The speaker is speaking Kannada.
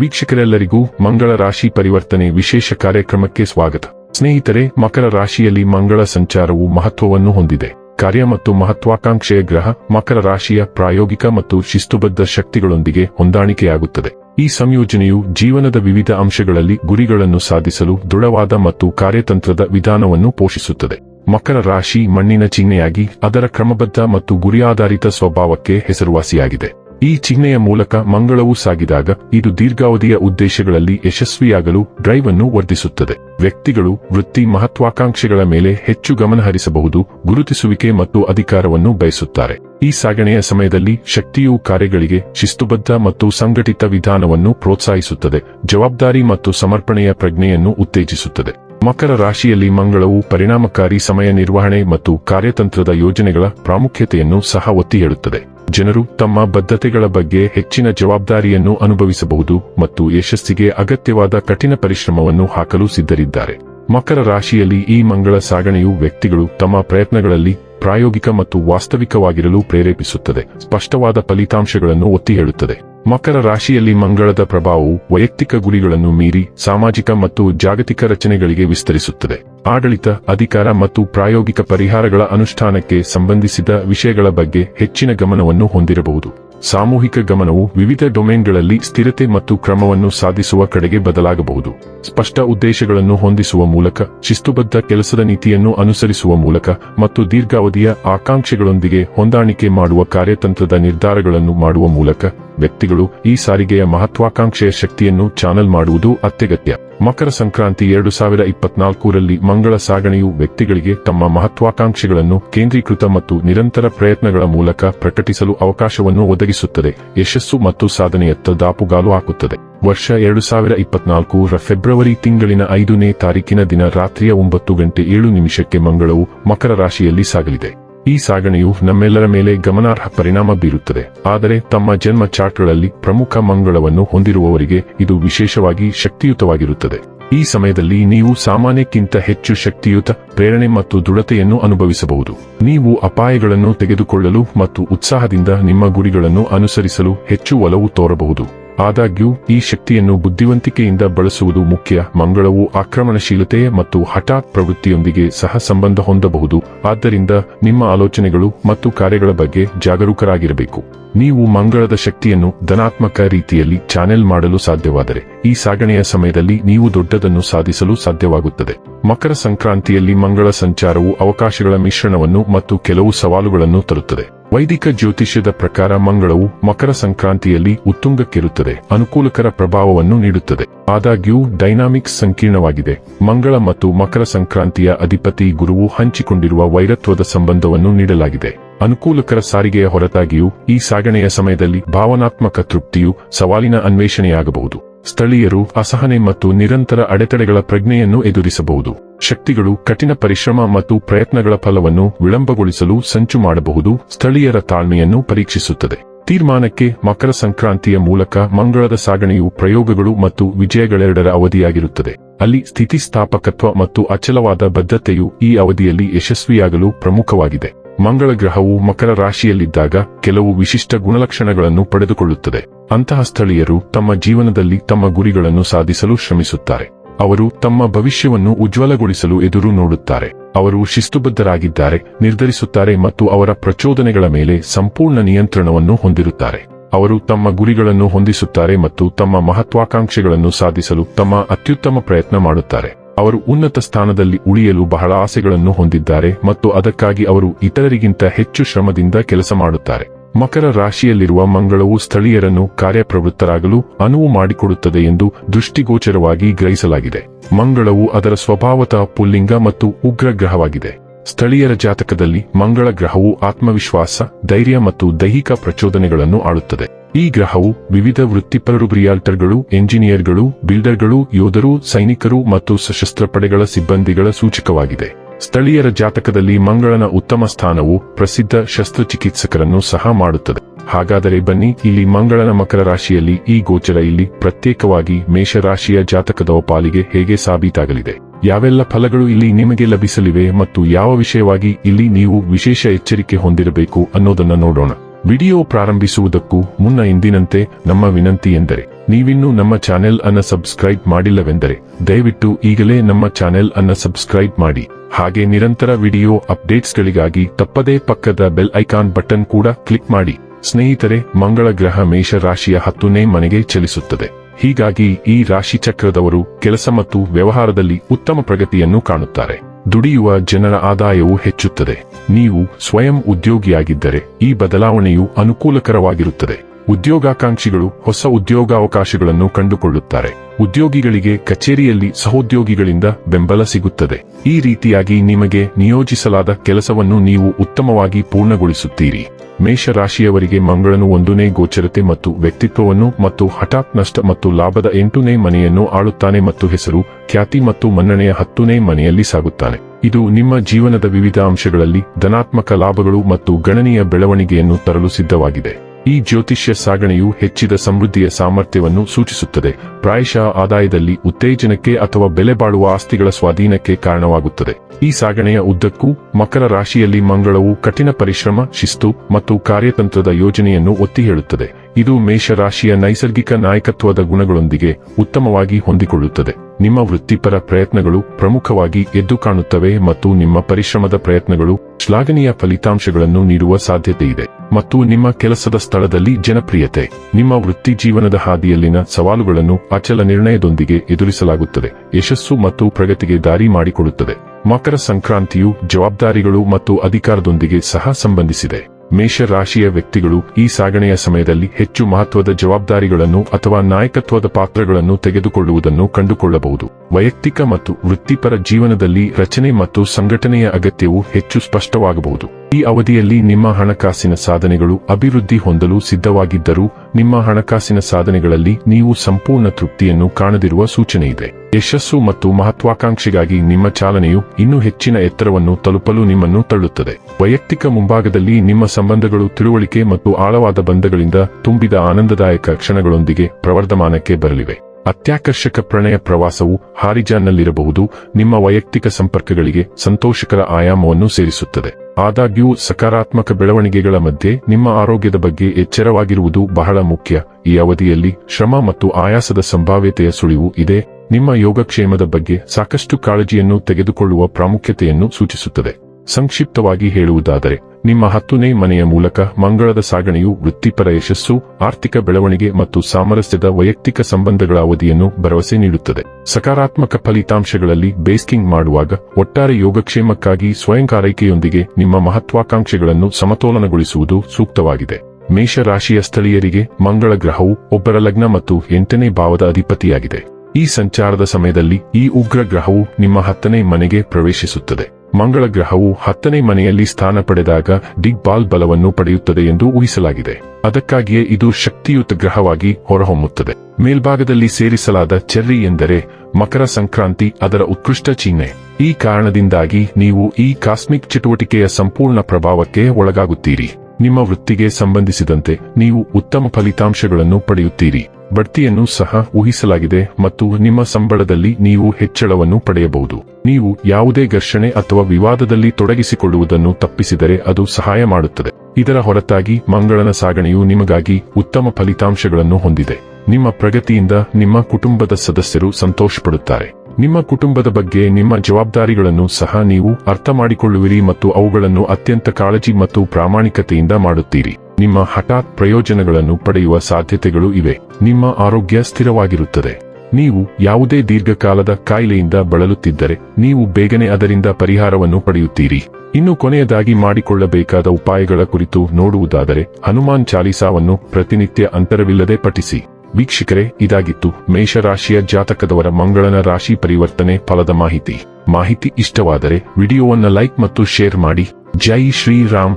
ವೀಕ್ಷಕರೆಲ್ಲರಿಗೂ ಮಂಗಳ ರಾಶಿ ಪರಿವರ್ತನೆ ವಿಶೇಷ ಕಾರ್ಯಕ್ರಮಕ್ಕೆ ಸ್ವಾಗತ. ಸ್ನೇಹಿತರೆ, ಮಕರ ರಾಶಿಯಲ್ಲಿ ಮಂಗಳ ಸಂಚಾರವು ಮಹತ್ವವನ್ನು ಹೊಂದಿದೆ. ಕಾರ್ಯ ಮತ್ತು ಮಹತ್ವಾಕಾಂಕ್ಷೆಯ ಗ್ರಹ ಮಕರ ರಾಶಿಯ ಪ್ರಾಯೋಗಿಕ ಮತ್ತು ಶಿಸ್ತುಬದ್ಧ ಶಕ್ತಿಗಳೊಂದಿಗೆ ಹೊಂದಾಣಿಕೆಯಾಗುತ್ತದೆ. ಈ ಸಂಯೋಜನೆಯು ಜೀವನದ ವಿವಿಧ ಅಂಶಗಳಲ್ಲಿ ಗುರಿಗಳನ್ನು ಸಾಧಿಸಲು ದೃಢವಾದ ಮತ್ತು ಕಾರ್ಯತಂತ್ರದ ವಿಧಾನವನ್ನು ಪೋಷಿಸುತ್ತದೆ. ಮಕರ ರಾಶಿ ಮಣ್ಣಿನ ಚಿಹ್ನೆಯಾಗಿ ಅದರ ಕ್ರಮಬದ್ಧ ಮತ್ತು ಗುರಿಯಾಧಾರಿತ ಸ್ವಭಾವಕ್ಕೆ ಹೆಸರುವಾಸಿಯಾಗಿದೆ. ಈ ಚಿಹ್ನೆಯ ಮೂಲಕ ಮಂಗಳವು ಸಾಗಿದಾಗ ಇದು ದೀರ್ಘಾವಧಿಯ ಉದ್ದೇಶಗಳಲ್ಲಿ ಯಶಸ್ವಿಯಾಗಲು ಡ್ರೈವ್ ಅನ್ನು ವರ್ಧಿಸುತ್ತದೆ. ವ್ಯಕ್ತಿಗಳು ವೃತ್ತಿ ಮಹತ್ವಾಕಾಂಕ್ಷೆಗಳ ಮೇಲೆ ಹೆಚ್ಚು ಗಮನಹರಿಸಬಹುದು ಗುರುತಿಸುವಿಕೆ ಮತ್ತು ಅಧಿಕಾರವನ್ನು ಬಯಸುತ್ತಾರೆ. ಈ ಸಾಗಣೆಯ ಸಮಯದಲ್ಲಿ ಶಕ್ತಿಯು ಕಾರ್ಯಗಳಿಗೆ ಶಿಸ್ತುಬದ್ಧ ಮತ್ತು ಸಂಘಟಿತ ವಿಧಾನವನ್ನು ಪ್ರೋತ್ಸಾಹಿಸುತ್ತದೆ, ಜವಾಬ್ದಾರಿ ಮತ್ತು ಸಮರ್ಪಣೆಯ ಪ್ರಜ್ಞೆಯನ್ನು ಉತ್ತೇಜಿಸುತ್ತದೆ. ಮಕರ ರಾಶಿಯಲ್ಲಿ ಮಂಗಳವು ಪರಿಣಾಮಕಾರಿ ಸಮಯ ನಿರ್ವಹಣೆ ಮತ್ತು ಕಾರ್ಯತಂತ್ರದ ಯೋಜನೆಗಳ ಪ್ರಾಮುಖ್ಯತೆಯನ್ನು ಸಹ ಒತ್ತಿ ಹೇಳುತ್ತದೆ. ಜನರು ತಮ್ಮ ಬದ್ಧತೆಗಳ ಬಗ್ಗೆ ಹೆಚ್ಚಿನ ಜವಾಬ್ದಾರಿಯನ್ನು ಅನುಭವಿಸಬಹುದು ಮತ್ತು ಯಶಸ್ಸಿಗೆ ಅಗತ್ಯವಾದ ಕಠಿಣ ಪರಿಶ್ರಮವನ್ನು ಹಾಕಲು ಸಿದ್ಧರಿದ್ದಾರೆ. ಮಕರ ರಾಶಿಯಲ್ಲಿ ಈ ಮಂಗಳ ಸಾಗಣೆಯು ವ್ಯಕ್ತಿಗಳು ತಮ್ಮ ಪ್ರಯತ್ನಗಳಲ್ಲಿ ಪ್ರಾಯೋಗಿಕ ಮತ್ತು ವಾಸ್ತವಿಕವಾಗಿರಲು ಪ್ರೇರೇಪಿಸುತ್ತದೆ. ಸ್ಪಷ್ಟವಾದ ಫಲಿತಾಂಶಗಳನ್ನು ಒತ್ತಿ ಹೇಳುತ್ತದೆ. ಮಕರ ರಾಶಿಯಲ್ಲಿ ಮಂಗಳದ ಪ್ರಭಾವವು ವೈಯಕ್ತಿಕ ಗುರಿಗಳನ್ನು ಮೀರಿ ಸಾಮಾಜಿಕ ಮತ್ತು ಜಾಗತಿಕ ರಚನೆಗಳಿಗೆ ವಿಸ್ತರಿಸುತ್ತದೆ. ಆಡಳಿತ, ಅಧಿಕಾರ ಮತ್ತು ಪ್ರಾಯೋಗಿಕ ಪರಿಹಾರಗಳ ಅನುಷ್ಠಾನಕ್ಕೆ ಸಂಬಂಧಿಸಿದ ವಿಷಯಗಳ ಬಗ್ಗೆ ಹೆಚ್ಚಿನ ಗಮನವನ್ನು ಹೊಂದಿರಬಹುದು. ಸಾಮೂಹಿಕ ಗಮನವು ವಿವಿಧ ಡೊಮೇನ್ಗಳಲ್ಲಿ ಸ್ಥಿರತೆ ಮತ್ತು ಕ್ರಮವನ್ನು ಸಾಧಿಸುವ ಕಡೆಗೆ ಬದಲಾಗಬಹುದು. ಸ್ಪಷ್ಟ ಉದ್ದೇಶಗಳನ್ನು ಹೊಂದಿಸುವ ಮೂಲಕ, ಶಿಸ್ತುಬದ್ಧ ಕೆಲಸದ ನೀತಿಯನ್ನು ಅನುಸರಿಸುವ ಮೂಲಕ ಮತ್ತು ದೀರ್ಘಾವಧಿಯ ಆಕಾಂಕ್ಷೆಗಳೊಂದಿಗೆ ಹೊಂದಾಣಿಕೆ ಮಾಡುವ ಕಾರ್ಯತಂತ್ರದ ನಿರ್ಧಾರಗಳನ್ನು ಮಾಡುವ ಮೂಲಕ ವ್ಯಕ್ತಿಗಳು ಈ ಸಾರಿಗೆಯ ಮಹತ್ವಾಕಾಂಕ್ಷೆಯ ಶಕ್ತಿಯನ್ನು ಚಾನಲ್ ಮಾಡುವುದು ಅತ್ಯಗತ್ಯ. ಮಕರ ಸಂಕ್ರಾಂತಿ ಎರಡು ಸಾವಿರ ಇಪ್ಪತ್ನಾಲ್ಕರಲ್ಲಿ ಮಂಗಳ ಸಾಗಣೆಯು ವ್ಯಕ್ತಿಗಳಿಗೆ ತಮ್ಮ ಮಹತ್ವಾಕಾಂಕ್ಷೆಗಳನ್ನು ಕೇಂದ್ರೀಕೃತ ಮತ್ತು ನಿರಂತರ ಪ್ರಯತ್ನಗಳ ಮೂಲಕ ಪ್ರಕಟಿಸಲು ಅವಕಾಶವನ್ನು ಒದಗಿಸುತ್ತದೆ. ಯಶಸ್ಸು ಮತ್ತು ಸಾಧನೆಯತ್ತ ದಾಪುಗಾಲು ಹಾಕುತ್ತದೆ. ವರ್ಷ ಎರಡು ಸಾವಿರ ಇಪ್ಪತ್ನಾಲ್ಕರ ಫೆಬ್ರವರಿ ತಿಂಗಳಿನ ಐದನೇ ತಾರೀಕಿನ ದಿನ ರಾತ್ರಿಯ ಒಂಬತ್ತು ಗಂಟೆ ಏಳು ನಿಮಿಷಕ್ಕೆ ಮಂಗಳವು ಮಕರ ರಾಶಿಯಲ್ಲಿ ಸಾಗಲಿದೆ. ಈ ಸಾಗಣೆಯು ನಮ್ಮೆಲ್ಲರ ಮೇಲೆ ಗಮನಾರ್ಹ ಪರಿಣಾಮ ಬೀರುತ್ತದೆ. ಆದರೆ ತಮ್ಮ ಜನ್ಮ ಚಾರ್ಟ್ಗಳಲ್ಲಿ ಪ್ರಮುಖ ಮಂಗಳವನ್ನು ಹೊಂದಿರುವವರಿಗೆ ಇದು ವಿಶೇಷವಾಗಿ ಶಕ್ತಿಯುತವಾಗಿರುತ್ತದೆ. ಈ ಸಮಯದಲ್ಲಿ ನೀವು ಸಾಮಾನ್ಯಕ್ಕಿಂತ ಹೆಚ್ಚು ಶಕ್ತಿಯುತ, ಪ್ರೇರಣೆ ಮತ್ತು ದೃಢತೆಯನ್ನು ಅನುಭವಿಸಬಹುದು. ನೀವು ಅಪಾಯಗಳನ್ನು ತೆಗೆದುಕೊಳ್ಳಲು ಮತ್ತು ಉತ್ಸಾಹದಿಂದ ನಿಮ್ಮ ಗುರಿಗಳನ್ನು ಅನುಸರಿಸಲು ಹೆಚ್ಚು ಒಲವು ತೋರಬಹುದು. ಆದಾಗ್ಯೂ, ಈ ಶಕ್ತಿಯನ್ನು ಬುದ್ಧಿವಂತಿಕೆಯಿಂದ ಬಳಸುವುದು ಮುಖ್ಯ. ಮಂಗಳವು ಆಕ್ರಮಣಶೀಲತೆ ಮತ್ತು ಹಠಾತ್ ಪ್ರವೃತ್ತಿಯೊಂದಿಗೆ ಸಹ ಸಂಬಂಧ ಹೊಂದಬಹುದು. ಆದ್ದರಿಂದ, ನಿಮ್ಮ ಆಲೋಚನೆಗಳು ಮತ್ತು ಕಾರ್ಯಗಳ ಬಗ್ಗೆ ಜಾಗರೂಕರಾಗಿರಬೇಕು. ನೀವು ಮಂಗಳದ ಶಕ್ತಿಯನ್ನು ಧನಾತ್ಮಕ ರೀತಿಯಲ್ಲಿ ಚಾನೆಲ್ ಮಾಡಲು ಸಾಧ್ಯವಾದರೆ, ಈ ಸಾಗಣೆಯ ಸಮಯದಲ್ಲಿ ನೀವು ದೊಡ್ಡದನ್ನು ಸಾಧಿಸಲು ಸಾಧ್ಯವಾಗುತ್ತದೆ. ಮಕರ ಸಂಕ್ರಾಂತಿಯಲ್ಲಿ ಮಂಗಳ ಸಂಚಾರವು ಅವಕಾಶಗಳ ಮಿಶ್ರಣವನ್ನು ಮತ್ತು ಕೆಲವು ಸವಾಲುಗಳನ್ನು ತರುತ್ತದೆ. ವೈದಿಕ ಜ್ಯೋತಿಷ್ಯದ ಪ್ರಕಾರ ಮಂಗಳವು ಮಕರ ಸಂಕ್ರಾಂತಿಯಲ್ಲಿ ಉತ್ತುಂಗಕ್ಕಿರುತ್ತದೆ, ಅನುಕೂಲಕರ ಪ್ರಭಾವವನ್ನು ನೀಡುತ್ತದೆ. ಆದಾಗ್ಯೂ, ಡೈನಾಮಿಕ್ಸ್ ಸಂಕೀರ್ಣವಾಗಿದೆ. ಮಂಗಳ ಮತ್ತು ಮಕರ ಸಂಕ್ರಾಂತಿಯ ಅಧಿಪತಿ ಗುರುವು ಹಂಚಿಕೊಂಡಿರುವ ವೈರತ್ವದ ಸಂಬಂಧವನ್ನು ನೀಡಲಾಗಿದೆ. ಅನುಕೂಲಕರ ಸಾರಿಗೆಯ ಹೊರತಾಗಿಯೂ, ಈ ಸಾಗಣೆಯ ಸಮಯದಲ್ಲಿ ಭಾವನಾತ್ಮಕ ತೃಪ್ತಿಯು ಸವಾಲಿನ ಅನ್ವೇಷಣೆಯಾಗಬಹುದು. ಸ್ಥಳೀಯರು ಅಸಹನೆ ಮತ್ತು ನಿರಂತರ ಅಡೆತಡೆಗಳ ಪ್ರಜ್ಞೆಯನ್ನು ಎದುರಿಸಬಹುದು. ಶಕ್ತಿಗಳು ಕಠಿಣ ಪರಿಶ್ರಮ ಮತ್ತು ಪ್ರಯತ್ನಗಳ ಫಲವನ್ನು ವಿಳಂಬಗೊಳಿಸಲು ಸಂಚು ಮಾಡಬಹುದು. ಸ್ಥಳೀಯರ ತಾಳ್ಮೆಯನ್ನು ಪರೀಕ್ಷಿಸುತ್ತದೆ. ತೀರ್ಮಾನಕ್ಕೆ ಮಕರ ಸಂಕ್ರಾಂತಿಯ ಮೂಲಕ ಮಂಗಳದ ಸಾಗಣೆಯು ಪ್ರಯೋಗಗಳು ಮತ್ತು ವಿಜಯಗಳೆರಡರ ಅವಧಿಯಾಗಿರುತ್ತದೆ. ಅಲ್ಲಿ ಸ್ಥಿತಿಸ್ಥಾಪಕತ್ವ ಮತ್ತು ಅಚಲವಾದ ಬದ್ಧತೆಯು ಈ ಅವಧಿಯಲ್ಲಿ ಯಶಸ್ವಿಯಾಗಲು ಪ್ರಮುಖವಾಗಿದೆ. ಮಂಗಳ ಗ್ರಹವು ಮಕರ ರಾಶಿಯಲ್ಲಿದ್ದಾಗ ಕೆಲವು ವಿಶಿಷ್ಟ ಗುಣಲಕ್ಷಣಗಳನ್ನು ಪಡೆದುಕೊಳ್ಳುತ್ತದೆ. ಅಂತಹ ಸ್ಥಳೀಯರು ತಮ್ಮ ಜೀವನದಲ್ಲಿ ತಮ್ಮ ಗುರಿಗಳನ್ನು ಸಾಧಿಸಲು ಶ್ರಮಿಸುತ್ತಾರೆ. ಅವರು ತಮ್ಮ ಭವಿಷ್ಯವನ್ನು ಉಜ್ವಲಗೊಳಿಸಲು ಎದುರು ನೋಡುತ್ತಾರೆ. ಅವರು ಶಿಸ್ತುಬದ್ಧರಾಗಿದ್ದಾರೆ, ನಿರ್ಧರಿಸುತ್ತಾರೆ ಮತ್ತು ಅವರ ಪ್ರಚೋದನೆಗಳ ಮೇಲೆ ಸಂಪೂರ್ಣ ನಿಯಂತ್ರಣವನ್ನು ಹೊಂದಿರುತ್ತಾರೆ. ಅವರು ತಮ್ಮ ಗುರಿಗಳನ್ನು ಹೊಂದಿಸುತ್ತಾರೆ ಮತ್ತು ತಮ್ಮ ಮಹತ್ವಾಕಾಂಕ್ಷೆಗಳನ್ನು ಸಾಧಿಸಲು ತಮ್ಮ ಅತ್ಯುತ್ತಮ ಪ್ರಯತ್ನ ಮಾಡುತ್ತಾರೆ. ಅವರು ಉನ್ನತ ಸ್ಥಾನದಲ್ಲಿ ಉಳಿಯಲು ಬಹಳ ಆಸೆಗಳನ್ನು ಹೊಂದಿದ್ದಾರೆ ಮತ್ತು ಅದಕ್ಕಾಗಿ ಅವರು ಇತರರಿಗಿಂತ ಹೆಚ್ಚು ಶ್ರಮದಿಂದ ಕೆಲಸ ಮಾಡುತ್ತಾರೆ. ಮಕರ ರಾಶಿಯಲ್ಲಿರುವ ಮಂಗಳವು ಸ್ಥಳೀಯರನ್ನು ಕಾರ್ಯಪ್ರವೃತ್ತರಾಗಲು ಅನುವು ಮಾಡಿಕೊಡುತ್ತದೆ ಎಂದು ದೃಷ್ಟಿಗೋಚರವಾಗಿ ಗ್ರಹಿಸಲಾಗಿದೆ. ಮಂಗಳವು ಅದರ ಸ್ವಭಾವತಃ ಪುಲ್ಲಿಂಗ ಮತ್ತು ಉಗ್ರ ಗ್ರಹವಾಗಿದೆ. ಸ್ಥಳೀಯರ ಜಾತಕದಲ್ಲಿ ಮಂಗಳ ಗ್ರಹವು ಆತ್ಮವಿಶ್ವಾಸ, ಧೈರ್ಯ ಮತ್ತು ದೈಹಿಕ ಪ್ರಚೋದನೆಗಳನ್ನು ಆಳುತ್ತದೆ. ಈ ಗ್ರಹವು ವಿವಿಧ ವೃತ್ತಿಪರರು ರಿಯಾಲ್ಟರ್ಗಳು ಎಂಜಿನಿಯರ್ಗಳು, ಬಿಲ್ಡರ್ಗಳು, ಯೋಧರು, ಸೈನಿಕರು ಮತ್ತು ಸಶಸ್ತ್ರ ಪಡೆಗಳ ಸಿಬ್ಬಂದಿಗಳ ಸೂಚಕವಾಗಿದೆ. ಸ್ಥಳೀಯರ ಜಾತಕದಲ್ಲಿ ಮಂಗಳನ ಉತ್ತಮ ಸ್ಥಾನವು ಪ್ರಸಿದ್ಧ ಶಸ್ತ್ರಚಿಕಿತ್ಸಕರನ್ನು ಸಹ ಮಾಡುತ್ತದೆ. ಹಾಗಾದರೆ ಬನ್ನಿ, ಇಲ್ಲಿ ಮಂಗಳನ ಮಕರ ರಾಶಿಯಲ್ಲಿ ಈ ಗೋಚರ ಇಲ್ಲಿ ಪ್ರತ್ಯೇಕವಾಗಿ ಮೇಷರಾಶಿಯ ಜಾತಕದ ಪಾಲಿಗೆ ಹೇಗೆ ಸಾಬೀತಾಗಲಿದೆ? ಯಾವೆಲ್ಲ ಫಲಗಳು ಇಲ್ಲಿ ನಿಮಗೆ ಲಭಿಸಲಿವೆ ಮತ್ತು ಯಾವ ವಿಷಯವಾಗಿ ಇಲ್ಲಿ ನೀವು ವಿಶೇಷ ಎಚ್ಚರಿಕೆ ಹೊಂದಿರಬೇಕು ಅನ್ನೋದನ್ನ ನೋಡೋಣ. ವಿಡಿಯೋ ಪ್ರಾರಂಭಿಸುವುದಕ್ಕೂ ಮುನ್ನ ಎಂದಿನಂತೆ ನಮ್ಮ ವಿನಂತಿ ಎಂದರೆ, ನೀವಿನ್ನೂ ನಮ್ಮ ಚಾನೆಲ್ ಅನ್ನ ಸಬ್ಸ್ಕ್ರೈಬ್ ಮಾಡಿಲ್ಲವೆಂದರೆ, ದಯವಿಟ್ಟು ಈಗಲೇ ನಮ್ಮ ಚಾನೆಲ್ ಅನ್ನ ಸಬ್ಸ್ಕ್ರೈಬ್ ಮಾಡಿ. ಹಾಗೆ ನಿರಂತರ ವಿಡಿಯೋ ಅಪ್ಡೇಟ್ಸ್ಗಳಿಗಾಗಿ ತಪ್ಪದೇ ಪಕ್ಕದ ಬೆಲ್ ಐಕಾನ್ ಬಟನ್ ಕೂಡ ಕ್ಲಿಕ್ ಮಾಡಿ. ಸ್ನೇಹಿತರೆ, ಮಂಗಳ ಗ್ರಹ ಮೇಷ ರಾಶಿಯ ಹತ್ತನೇ ಮನೆಗೆ ಚಲಿಸುತ್ತದೆ. ಹೀಗಾಗಿ ಈ ರಾಶಿ ಚಕ್ರದವರು ಕೆಲಸ ಮತ್ತು ವ್ಯವಹಾರದಲ್ಲಿ ಉತ್ತಮ ಪ್ರಗತಿಯನ್ನು ಕಾಣುತ್ತಾರೆ. ದುಡಿಯುವ ಜನರ ಆದಾಯವು ಹೆಚ್ಚುತ್ತದೆ. ನೀವು ಸ್ವಯಂ ಉದ್ಯೋಗಿಯಾಗಿದ್ದರೆ ಈ ಬದಲಾವಣೆಯು ಅನುಕೂಲಕರವಾಗಿರುತ್ತದೆ. ಉದ್ಯೋಗಾಕಾಂಕ್ಷಿಗಳು ಹೊಸ ಉದ್ಯೋಗಾವಕಾಶಗಳನ್ನು ಕಂಡುಕೊಳ್ಳುತ್ತಾರೆ. ಉದ್ಯೋಗಿಗಳಿಗೆ ಕಚೇರಿಯಲ್ಲಿ ಸಹೋದ್ಯೋಗಿಗಳಿಂದ ಬೆಂಬಲ ಸಿಗುತ್ತದೆ. ಈ ರೀತಿಯಾಗಿ ನಿಮಗೆ ನಿಯೋಜಿಸಲಾದ ಕೆಲಸವನ್ನು ನೀವು ಉತ್ತಮವಾಗಿ ಪೂರ್ಣಗೊಳಿಸುತ್ತೀರಿ. ಮೇಷರಾಶಿಯವರಿಗೆ ಮಂಗಳನು ಒಂದನೇ ಗೋಚರತೆ ಮತ್ತು ವ್ಯಕ್ತಿತ್ವವನ್ನು ಮತ್ತು ಹಠಾತ್ ನಷ್ಟ ಮತ್ತು ಲಾಭದ ಎಂಟನೇ ಮನೆಯನ್ನು ಆಳುತ್ತಾನೆ ಮತ್ತು ಹೆಸರು ಖ್ಯಾತಿ ಮತ್ತು ಮನ್ನಣೆಯ ಹತ್ತನೇ ಮನೆಯಲ್ಲಿ ಸಾಗುತ್ತಾನೆ. ಇದು ನಿಮ್ಮ ಜೀವನದ ವಿವಿಧ ಅಂಶಗಳಲ್ಲಿ ಧನಾತ್ಮಕ ಲಾಭಗಳು ಮತ್ತು ಗಣನೀಯ ಬೆಳವಣಿಗೆಯನ್ನು ತರಲು ಸಿದ್ಧವಾಗಿದೆ. ಈ ಜ್ಯೋತಿಷ್ಯ ಸಾಗಣೆಯು ಹೆಚ್ಚಿದ ಸಮೃದ್ಧಿಯ ಸಾಮರ್ಥ್ಯವನ್ನು ಸೂಚಿಸುತ್ತದೆ. ಪ್ರಾಯಶಃ ಆದಾಯದಲ್ಲಿ ಉತ್ತೇಜನಕ್ಕೆ ಅಥವಾ ಬೆಲೆ ಬಾಳುವ ಆಸ್ತಿಗಳ ಸ್ವಾಧೀನಕ್ಕೆ ಕಾರಣವಾಗುತ್ತದೆ. ಈ ಸಾಗಣೆಯ ಉದ್ದಕ್ಕೂ ಮಕರ ರಾಶಿಯಲ್ಲಿ ಮಂಗಳವು ಕಠಿಣ ಪರಿಶ್ರಮ, ಶಿಸ್ತು ಮತ್ತು ಕಾರ್ಯತಂತ್ರದ ಯೋಜನೆಯನ್ನು ಒತ್ತಿ ಹೇಳುತ್ತದೆ. ಇದು ಮೇಷರಾಶಿಯ ನೈಸರ್ಗಿಕ ನಾಯಕತ್ವದ ಗುಣಗಳೊಂದಿಗೆ ಉತ್ತಮವಾಗಿ ಹೊಂದಿಕೊಳ್ಳುತ್ತದೆ. ನಿಮ್ಮ ವೃತ್ತಿಪರ ಪ್ರಯತ್ನಗಳು ಪ್ರಮುಖವಾಗಿ ಎದ್ದು ಕಾಣುತ್ತವೆ ಮತ್ತು ನಿಮ್ಮ ಪರಿಶ್ರಮದ ಪ್ರಯತ್ನಗಳು ಶ್ಲಾಘನೀಯ ಫಲಿತಾಂಶಗಳನ್ನು ನೀಡುವ ಸಾಧ್ಯತೆಯಿದೆ ಮತ್ತು ನಿಮ್ಮ ಕೆಲಸದ ಸ್ಥಳದಲ್ಲಿ ಜನಪ್ರಿಯತೆ. ನಿಮ್ಮ ವೃತ್ತಿ ಜೀವನದ ಹಾದಿಯಲ್ಲಿನ ಸವಾಲುಗಳನ್ನು ಅಚಲ ನಿರ್ಣಯದೊಂದಿಗೆ ಎದುರಿಸಲಾಗುತ್ತದೆ. ಯಶಸ್ಸು ಮತ್ತು ಪ್ರಗತಿಗೆ ದಾರಿ ಮಾಡಿಕೊಡುತ್ತದೆ. ಮಕರ ಸಂಕ್ರಾಂತಿಯು ಜವಾಬ್ದಾರಿಗಳು ಮತ್ತು ಅಧಿಕಾರದೊಂದಿಗೆ ಸಹ ಸಂಬಂಧಿಸಿದೆ. ಮೇಷ ರಾಶಿಯ ವ್ಯಕ್ತಿಗಳು ಈ ಸಾಗಣೆಯ ಸಮಯದಲ್ಲಿ ಹೆಚ್ಚು ಮಹತ್ವದ ಜವಾಬ್ದಾರಿಗಳನ್ನು ಅಥವಾ ನಾಯಕತ್ವದ ಪಾತ್ರಗಳನ್ನು ತೆಗೆದುಕೊಳ್ಳುವುದನ್ನು ಕಂಡುಕೊಳ್ಳಬಹುದು. ವೈಯಕ್ತಿಕ ಮತ್ತು ವೃತ್ತಿಪರ ಜೀವನದಲ್ಲಿ ರಚನೆ ಮತ್ತು ಸಂಘಟನೆಯ ಅಗತ್ಯವು ಹೆಚ್ಚು ಸ್ಪಷ್ಟವಾಗಬಹುದು. ಈ ಅವಧಿಯಲ್ಲಿ ನಿಮ್ಮ ಹಣಕಾಸಿನ ಸಾಧನೆಗಳು ಅಭಿವೃದ್ಧಿ ಹೊಂದಲು ಸಿದ್ಧವಾಗಿದ್ದರೂ, ನಿಮ್ಮ ಹಣಕಾಸಿನ ಸಾಧನೆಗಳಲ್ಲಿ ನೀವು ಸಂಪೂರ್ಣ ತೃಪ್ತಿಯನ್ನು ಕಾಣದಿರುವ ಸೂಚನೆಯಿದೆ ಯಶಸ್ಸು ಮತ್ತು ಮಹತ್ವಾಕಾಂಕ್ಷೆಗಾಗಿ ನಿಮ್ಮ ಚಾಲನೆಯು ಇನ್ನೂ ಹೆಚ್ಚಿನ ಎತ್ತರವನ್ನು ತಲುಪಲು ನಿಮ್ಮನ್ನು ತಳ್ಳುತ್ತದೆ. ವೈಯಕ್ತಿಕ ಮುಂಭಾಗದಲ್ಲಿ ನಿಮ್ಮ ಸಂಬಂಧಗಳು ತಿಳುವಳಿಕೆ ಮತ್ತು ಆಳವಾದ ಬಂಧಗಳಿಂದ ತುಂಬಿದ ಆನಂದದಾಯಕ ಕ್ಷಣಗಳೊಂದಿಗೆ ಪ್ರವರ್ಧಮಾನಕ್ಕೆ ಬರಲಿವೆ. ಅತ್ಯಾಕರ್ಷಕ ಪ್ರಣಯ ಪ್ರವಾಸವು ಹಾರಿಜಾನ್ನಲ್ಲಿರಬಹುದು, ನಿಮ್ಮ ವೈಯಕ್ತಿಕ ಸಂಪರ್ಕಗಳಿಗೆ ಸಂತೋಷಕರ ಆಯಾಮವನ್ನು ಸೇರಿಸುತ್ತದೆ. ಆದಾಗ್ಯೂ, ಸಕಾರಾತ್ಮಕ ಬೆಳವಣಿಗೆಗಳ ಮಧ್ಯೆ ನಿಮ್ಮ ಆರೋಗ್ಯದ ಬಗ್ಗೆ ಎಚ್ಚರವಾಗಿರುವುದು ಬಹಳ ಮುಖ್ಯ. ಈ ಅವಧಿಯಲ್ಲಿ ಶ್ರಮ ಮತ್ತು ಆಯಾಸದ ಸಂಭಾವ್ಯತೆಯ ಸುಳಿವು ಇದೆ. ನಿಮ್ಮ ಯೋಗಕ್ಷೇಮದ ಬಗ್ಗೆ ಸಾಕಷ್ಟು ಕಾಳಜಿಯನ್ನು ತೆಗೆದುಕೊಳ್ಳುವ ಪ್ರಾಮುಖ್ಯತೆಯನ್ನು ಸೂಚಿಸುತ್ತದೆ. ಸಂಕ್ಷಿಪ್ತವಾಗಿ ಹೇಳುವುದಾದರೆ, ನಿಮ್ಮ ಹತ್ತನೇ ಮನೆಯ ಮೂಲಕ ಮಂಗಳದ ಸಾಗಣೆಯು ವೃತ್ತಿಪರ ಯಶಸ್ಸು, ಆರ್ಥಿಕ ಬೆಳವಣಿಗೆ ಮತ್ತು ಸಾಮರಸ್ಯದ ವೈಯಕ್ತಿಕ ಸಂಬಂಧಗಳ ಅವಧಿಯನ್ನು ಭರವಸೆ ನೀಡುತ್ತದೆ. ಸಕಾರಾತ್ಮಕ ಫಲಿತಾಂಶಗಳಲ್ಲಿ ಬೇಸ್ಕಿಂಗ್ ಮಾಡುವಾಗ ಒಟ್ಟಾರೆ ಯೋಗಕ್ಷೇಮಕ್ಕಾಗಿ ಸ್ವಯಂಕಾರೈಕೆಯೊಂದಿಗೆ ನಿಮ್ಮ ಮಹತ್ವಾಕಾಂಕ್ಷೆಗಳನ್ನು ಸಮತೋಲನಗೊಳಿಸುವುದು ಸೂಕ್ತವಾಗಿದೆ. ಮೇಷರಾಶಿಯ ಸ್ಥಳೀಯರಿಗೆ ಮಂಗಳ ಗ್ರಹವು ಒಬ್ಬರ ಲಗ್ನ ಮತ್ತು ಎಂಟನೇ ಭಾವದ ಅಧಿಪತಿಯಾಗಿದೆ. ಈ ಸಂಚಾರದ ಸಮಯದಲ್ಲಿ ಈ ಉಗ್ರ ಗ್ರಹವು ನಿಮ್ಮ ಹತ್ತನೇ ಮನೆಗೆ ಪ್ರವೇಶಿಸುತ್ತದೆ. ಮಂಗಳ ಗ್ರಹವು ಹತ್ತನೇ ಮನೆಯಲ್ಲಿ ಸ್ಥಾನ ಪಡೆದಾಗ ದಿಗ್ಬಾಲ್ ಬಲವನ್ನು ಪಡೆಯುತ್ತದೆ ಎಂದು ಊಹಿಸಲಾಗಿದೆ. ಅದಕ್ಕಾಗಿಯೇ ಇದು ಶಕ್ತಿಯುತ ಗ್ರಹವಾಗಿ ಹೊರಹೊಮ್ಮುತ್ತದೆ. ಮೇಲ್ಭಾಗದಲ್ಲಿ ಸೇರಿಸಲಾದ ಚೆರ್ರಿ ಎಂದರೆ ಮಕರ ಸಂಕ್ರಾಂತಿ, ಅದರ ಉತ್ಕೃಷ್ಟ ಚಿಹ್ನೆ. ಈ ಕಾರಣದಿಂದಾಗಿ ನೀವು ಈ ಕಾಸ್ಮಿಕ್ ಚಟುವಟಿಕೆಯ ಸಂಪೂರ್ಣ ಪ್ರಭಾವಕ್ಕೆ ಒಳಗಾಗುತ್ತೀರಿ. ನಿಮ್ಮ ವೃತ್ತಿಗೆ ಸಂಬಂಧಿಸಿದಂತೆ ನೀವು ಉತ್ತಮ ಫಲಿತಾಂಶಗಳನ್ನು ಪಡೆಯುತ್ತೀರಿ. ಬಡ್ತಿಯನ್ನು ಸಹ ಊಹಿಸಲಾಗಿದೆ ಮತ್ತು ನಿಮ್ಮ ಸಂಬಳದಲ್ಲಿ ನೀವು ಹೆಚ್ಚಳವನ್ನು ಪಡೆಯಬಹುದು. ನೀವು ಯಾವುದೇ ಘರ್ಷಣೆ ಅಥವಾ ವಿವಾದದಲ್ಲಿ ತೊಡಗಿಸಿಕೊಳ್ಳುವುದನ್ನು ತಪ್ಪಿಸಿದರೆ ಅದು ಸಹಾಯ ಮಾಡುತ್ತದೆ. ಇದರ ಹೊರತಾಗಿ ಮಂಗಳನ ಸಾಗಣೆಯು ನಿಮಗಾಗಿ ಉತ್ತಮ ಫಲಿತಾಂಶಗಳನ್ನು ಹೊಂದಿದೆ. ನಿಮ್ಮ ಪ್ರಗತಿಯಿಂದ ನಿಮ್ಮ ಕುಟುಂಬದ ಸದಸ್ಯರು ಸಂತೋಷಪಡುತ್ತಾರೆ. ನಿಮ್ಮ ಕುಟುಂಬದ ಬಗ್ಗೆ ನಿಮ್ಮ ಜವಾಬ್ದಾರಿಗಳನ್ನು ಸಹ ನೀವು ಅರ್ಥ ಮಾಡಿಕೊಳ್ಳುವಿರಿ ಮತ್ತು ಅವುಗಳನ್ನು ಅತ್ಯಂತ ಕಾಳಜಿ ಮತ್ತು ಪ್ರಾಮಾಣಿಕತೆಯಿಂದ ಮಾಡುತ್ತೀರಿ. ನಿಮ್ಮ ಹಠಾತ್ ಪ್ರಯೋಜನಗಳನ್ನು ಪಡೆಯುವ ಸಾಧ್ಯತೆಗಳು ಇವೆ. ನಿಮ್ಮ ಆರೋಗ್ಯ ಸ್ಥಿರವಾಗಿರುತ್ತದೆ. ನೀವು ಯಾವುದೇ ದೀರ್ಘಕಾಲದ ಕಾಯಿಲೆಯಿಂದ ಬಳಲುತ್ತಿದ್ದರೆ, ನೀವು ಬೇಗನೆ ಅದರಿಂದ ಪರಿಹಾರವನ್ನು ಪಡೆಯುತ್ತೀರಿ. ಇನ್ನು ಕೊನೆಯದಾಗಿ ಮಾಡಿಕೊಳ್ಳಬೇಕಾದ ಉಪಾಯಗಳ ಕುರಿತು ನೋಡುವುದಾದರೆ, ಹನುಮಾನ್ ಚಾಲಿಸಾವನ್ನು ಪ್ರತಿನಿತ್ಯ ಅಂತರವಿಲ್ಲದೆ ಪಠಿಸಿ. ವೀಕ್ಷಕರೇ, ಇದಾಗಿತ್ತು ಮೇಷರಾಶಿಯ ಜಾತಕದವರ ಮಂಗಳನ ರಾಶಿ ಪರಿವರ್ತನೆ ಫಲದ ಮಾಹಿತಿ. ಮಾಹಿತಿ ಇಷ್ಟವಾದರೆ, ವಿಡಿಯೋವನ್ನು ಲೈಕ್ ಮತ್ತು ಶೇರ್ ಮಾಡಿ. ಜೈ ಶ್ರೀರಾಮ್.